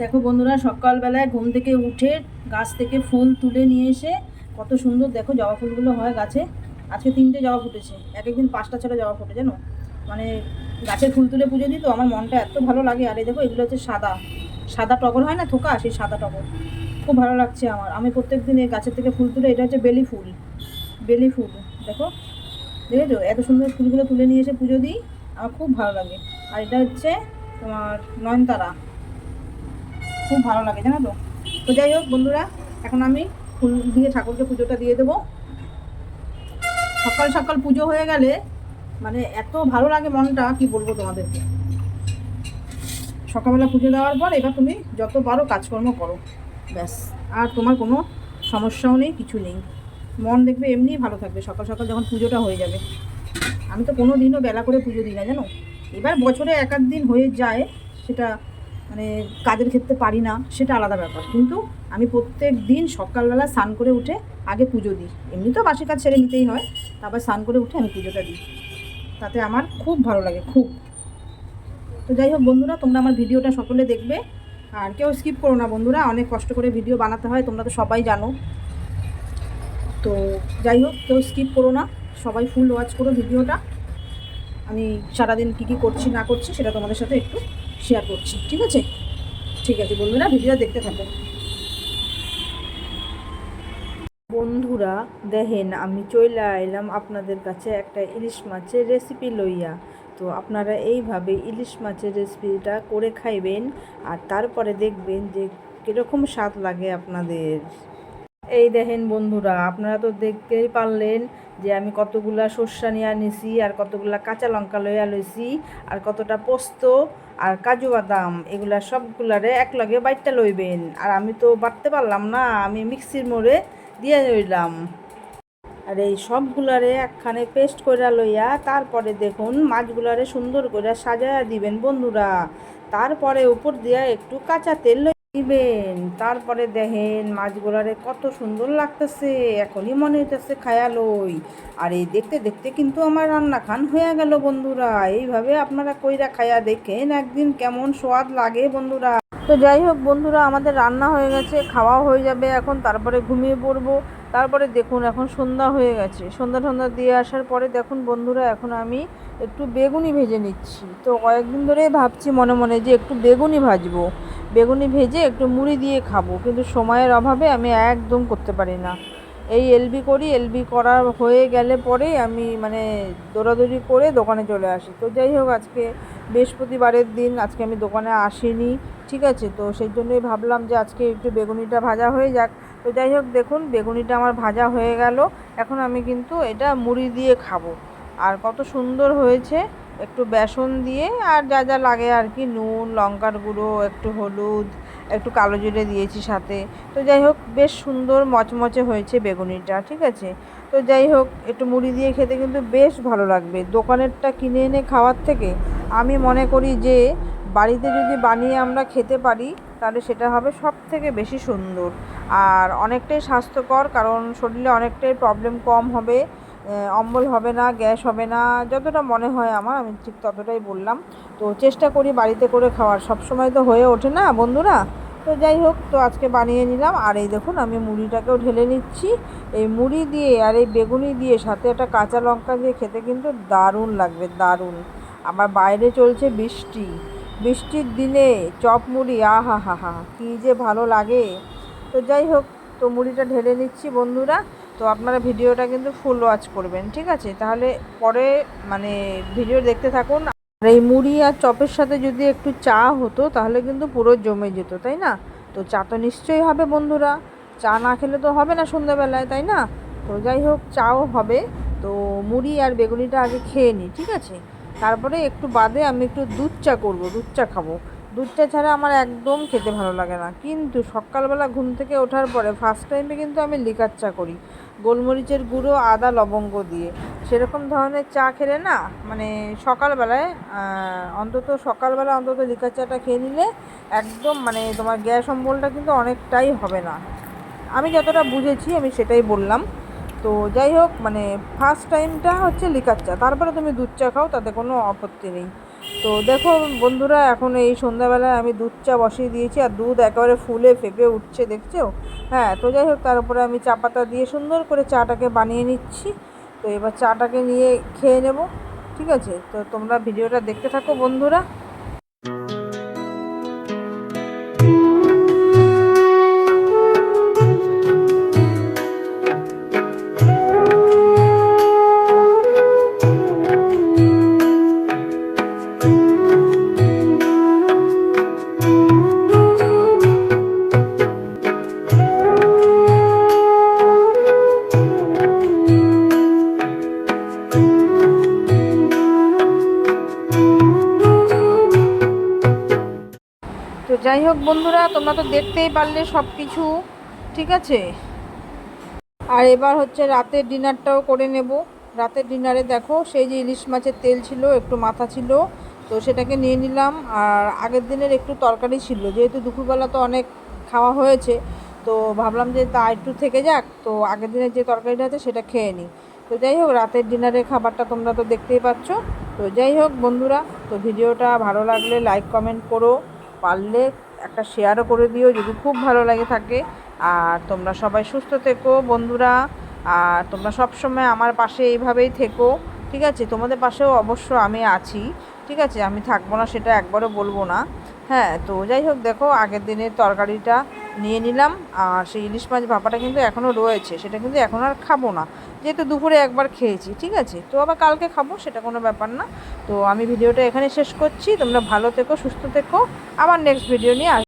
দেখো বন্ধুরা, সকালবেলায় ঘুম থেকে উঠে গাছ থেকে ফুল তুলে নিয়ে এসে কত সুন্দর দেখো জবা ফুলগুলো হয় গাছে। আজকে তিনটে জবা ফুটেছে, এক একদিন পাঁচটা ছটা জবা ফুটে, জানো? মানে গাছের ফুল তুলে পুজো দিই তো, আমার মনটা এত ভালো লাগে। আর এই দেখো, এগুলো হচ্ছে সাদা। সাদা টগর হয় না থোকা? সেই সাদা টগর। খুব ভালো লাগছে আমার। আমি প্রত্যেক দিন এই গাছের থেকে ফুল তুলে, এটা হচ্ছে বেলি ফুল। বেলি ফুল, দেখো? দেখেছ? এত সুন্দর ফুলগুলো তুলে নিয়ে এসে পুজো দিই, আমার খুব ভালো লাগে। আর এটা হচ্ছে তোমার নয়নতারা। খুব ভালো লাগে, জানো তো? তো যাই হোক, বন্ধুরা, এখন আমি ফুল দিয়ে ঠাকুরকে পুজোটা দিয়ে দেবো। সকাল সকাল পুজো হয়ে গেলে মানে এত ভালো লাগে মনটা, কি বলব তোমাদেরকে? সকালবেলা পুজো দেওয়ার পর এবার তুমি যত পারো কাজকর্ম করো। ব্যাস, আর তোমার কোনো সমস্যাও নেই, কিছু নেই। মন দেখবে এমনিই ভালো থাকবে, সকাল সকাল যখন পুজোটা হয়ে যাবে। আমি তো কোনো দিনও বেলা করে পুজো দিই না, জানো? এবার বছরে এক দিন হয়ে যায়, সেটা মানে কাজের ক্ষেত্রে পারি না, সেটা আলাদা ব্যাপার। কিন্তু আমি প্রত্যেক দিন সকালবেলা স্নান করে উঠে আগে পুজো দিই। এমনি তো বাসি কাজ ছেড়ে নিতেই হয়, তারপর স্নান করে উঠে আমি পুজোটা দিই। তাতে আমার খুব ভালো লাগে, খুব। তো যাই হোক বন্ধুরা, তোমরা আমার ভিডিওটা সকলে দেখবে। আর কেউ স্কিপ করো না বন্ধুরা, অনেক কষ্ট করে ভিডিও বানাতে হয়, তোমরা তো সবাই জানো। তো যাই হোক, কেউ স্কিপ করো না, সবাই ফুল ওয়াচ করো ভিডিওটা। আমি সারাদিন কী কী করছি না করছি সেটা তোমাদের সাথে একটু শেয়ার করছি, ঠিক আছে? ঠিক আছে, বন্ধুরা ভিডিও দেখতে থাকো। বন্ধুরা, দেখেন, আমি চলে এলাম আপনাদের কাছে একটা ইলিশ মাছের রেসিপি লইয়া। তো আপনারা এইভাবে ইলিশ মাছের রেসিপিটা করে খাইবেন, আর তারপরে দেখবেন যে কীরকম স্বাদ লাগে আপনাদের। এই দেখেন বন্ধুরা, আপনারা তো দেখতেই পারলেন যে আমি কতগুলা সর্ষা নিয়ে আনিছি, আর কতগুলা কাঁচা লঙ্কা লইয়া লইছি আর কতটা পোস্ত আর কাজু বাদাম, এগুলা সবগুলারে একলগে বাইটটা লইবেন। আর আমি তো বাটতে পারলাম না, আমি মিক্সির মোড়ে দিয়ে লইলাম। আর এই সবগুলারে একখানে পেস্ট করে লইয়া তারপরে দেখুন মাছগুলারে সুন্দর করে সাজায়া দিবেন বন্ধুরা। তারপরে উপর দিয়া একটু কাঁচা তেল দিবেন তারপরে দেখেন মাছগুলারে কত সুন্দর লাগতেছে, এখনই মনে হইতেছে খায়া লই আর এই দেখতে দেখতে কিন্তু আমার রান্না খান হয়ে গেল বন্ধুরা, এইভাবে আপনারা কইরা খায়া দেখেন একদিন কেমন স্বাদ লাগে বন্ধুরা। তো যাই হোক বন্ধুরা, আমাদের রান্না হয়ে গেছে খাওয়া হয়ে যাবে এখন, তারপরে ঘুমিয়ে পড়ব। তারপরে দেখুন এখন সন্ধ্যা হয়ে গেছে, সন্ধ্যা সন্ধ্যা দিয়ে আসার পরে দেখুন বন্ধুরা, এখন আমি একটু বেগুনি ভেজে নিচ্ছি। তো কয়েকদিন ধরেই ভাবছি মনে মনে যে একটু বেগুনি ভাজবো। বেগুনি ভেজে একটু মুড়ি দিয়ে খাব, কিন্তু সময়ের অভাবে আমি একদম করতে পারি না। এই এলবি করি এলবি করা হয়ে গেলে পরে আমি মানে দৌড়াদৌড়ি করে দোকানে চলে আসি। তো যাই হোক, আজকে বৃহস্পতিবারের দিন, আজকে আমি দোকানে আসিনি, ঠিক আছে? তো সেই জন্যই ভাবলাম যে আজকে একটু বেগুনিটা ভাজা হয়ে যাক। তো যাই হোক, দেখুন, বেগুনিটা আমার ভাজা হয়ে গেল। এখন আমি কিন্তু এটা মুড়ি দিয়ে খাব। আর কত সুন্দর হয়েছে। একটু বেসন দিয়ে আর যা যা লাগে আর কি, নুন, লঙ্কার গুঁড়ো, একটু হলুদ, একটু কালো জিরে দিয়েছি সাথে। তো যাই হোক, বেশ সুন্দর মচমচে হয়েছে বেগুনিটা, ঠিক আছে? তো যাই হোক, একটু মুড়ি দিয়ে খেতে কিন্তু বেশ ভালো লাগবে। দোকানেরটা কিনে এনে খাওয়ার থেকে আমি মনে করি যে, বাড়িতে যদি বানিয়ে আমরা খেতে পারি, তাহলে সেটা হবে সব থেকে বেশি সুন্দর। আর অনেকটাই স্বাস্থ্যকর, কারণ শরীরে অনেকটাই প্রবলেম কম হবে। অম্বল হবে না, গ্যাস হবে না, যতটা মনে হয় আমার, আমি ঠিক ততটাই বললাম। তো চেষ্টা করি বাড়িতে করে খাওয়ার সব সময় তো হয়ে ওঠে না বন্ধুরা। তো যাই হোক, তো আজকে বানিয়ে নিলাম। আর এই দেখুন, আমি মুড়িটাকেও ঢেলে নিচ্ছি। এই মুড়ি দিয়ে আর এই বেগুনি দিয়ে সাথে একটা কাঁচা লঙ্কা দিয়ে খেতে কিন্তু দারুণ লাগবে, দারুণ। আবার বাইরে চলছে বৃষ্টি। বৃষ্টির দিনে চপ মুড়ি আহা হা হা কী যে ভালো লাগে। তো যাই হোক, তো মুড়িটা ঢেলে নিচ্ছি বন্ধুরা। তো আপনারা ভিডিওটা কিন্তু ফুল ওয়াচ করবেন, ঠিক আছে? তাহলে পরে মানে ভিডিও দেখতে থাকুন। আর এই মুড়ি আর চপের সাথে যদি একটু চা হতো, তাহলে কিন্তু পুরো জমে যেত, তাই না? তো চা তো নিশ্চয়ই হবে, বন্ধুরা। চা না খেলে তো হবে না সন্ধ্যাবেলায়, তাই না? তো যাই হোক, চাও হবে। তো মুড়ি আর বেগুনিটা আগে খেয়ে নিই, ঠিক আছে? তারপরে একটু বাদে আমি একটু দুধ চা করব, দুধ চা খাব। দুধ চা ছাড়া আমার একদম খেতে ভালো লাগে না। কিন্তু সকালবেলা ঘুম থেকে ওঠার পরে ফার্স্ট টাইমে কিন্তু আমি লিকার চা করি। গোলমরিচের গুঁড়ো, আদা, লবঙ্গ দিয়ে। সেরকম ধরনের চা খেলে না মানে সকালবেলায় অন্তত সকালবেলা অন্তত লিকার চাটা খেয়ে নিলে একদম মানে তোমার গ্যাস অম্বলটা কিন্তু অনেকটাই হবে না। আমি যতটা বুঝেছি, আমি সেটাই বললাম। তো যাই হোক মানে ফার্স্ট টাইমটা হচ্ছে লিকার চা। তারপরে তুমি দুধ চা খাও, তাতে কোনো আপত্তি নেই। তো দেখো বন্ধুরা, এখন এই সন্ধ্যাবেলায় আমি দুধ চা বসিয়ে দিয়েছি আর দুধ একেবারে ফুলে ফেঁপে উঠছে, দেখছ? হ্যাঁ তো যাই হোক তার উপরে আমি চা পাতা দিয়ে সুন্দর করে চাটাকে বানিয়ে নিচ্ছি। তো এবার চাটাকে নিয়ে খেয়ে নেব, ঠিক আছে? তো তোমরা ভিডিওটা দেখতে থাকো বন্ধুরা। যাই হোক বন্ধুরা, তোমরা তো দেখতেই পারলে সব কিছু ঠিক আছে? আর এবার হচ্ছে রাতের ডিনারটাও করে নেব। রাতের ডিনারে দেখো, সেই যে ইলিশ মাছের তেল ছিল, একটু মাথা ছিল, তো সেটাকে নিয়ে নিলাম। আর আগের দিনের একটু তরকারি ছিল, যেহেতু দুপুরবেলা তো অনেক খাওয়া হয়েছে, তো ভাবলাম যে তা একটু থেকে যাক, তো আগের দিনের যে তরকারিটা আছে সেটা খেয়ে নিই। তো যাই হোক, রাতের ডিনারের খাবারটা তোমরা তো দেখতেই পাচ্ছ। তো যাই হোক বন্ধুরা, তো ভিডিওটা ভালো লাগলে লাইক কমেন্ট করো। পারলে একটা শেয়ারও করে দিও, যদি খুব ভালো লাগে থাকে। আর তোমরা সবাই সুস্থ থেকো বন্ধুরা। আর তোমরা সবসময় আমার পাশে এইভাবেই থেকো, ঠিক আছে? তোমাদের পাশেও অবশ্য আমি আছি, ঠিক আছে? আমি থাকব না সেটা একবারও বলব না। হ্যাঁ তো যাই হোক দেখো, আগের দিনের তরকারিটা নিয়ে নিলাম, আর সেই ইলিশ মাছ ভাপাটা কিন্তু এখনও রয়েছে, সেটা কিন্তু এখন আর খাব না। যেহেতু দুপুরে একবার খেয়েছি, ঠিক আছে? তো আবার কালকে খাব, সেটা কোনো ব্যাপার না। তো আমি ভিডিওটা এখানে শেষ করছি, তোমরা ভালো থেকো, সুস্থ থেকো। আবার নেক্সট ভিডিও নিয়ে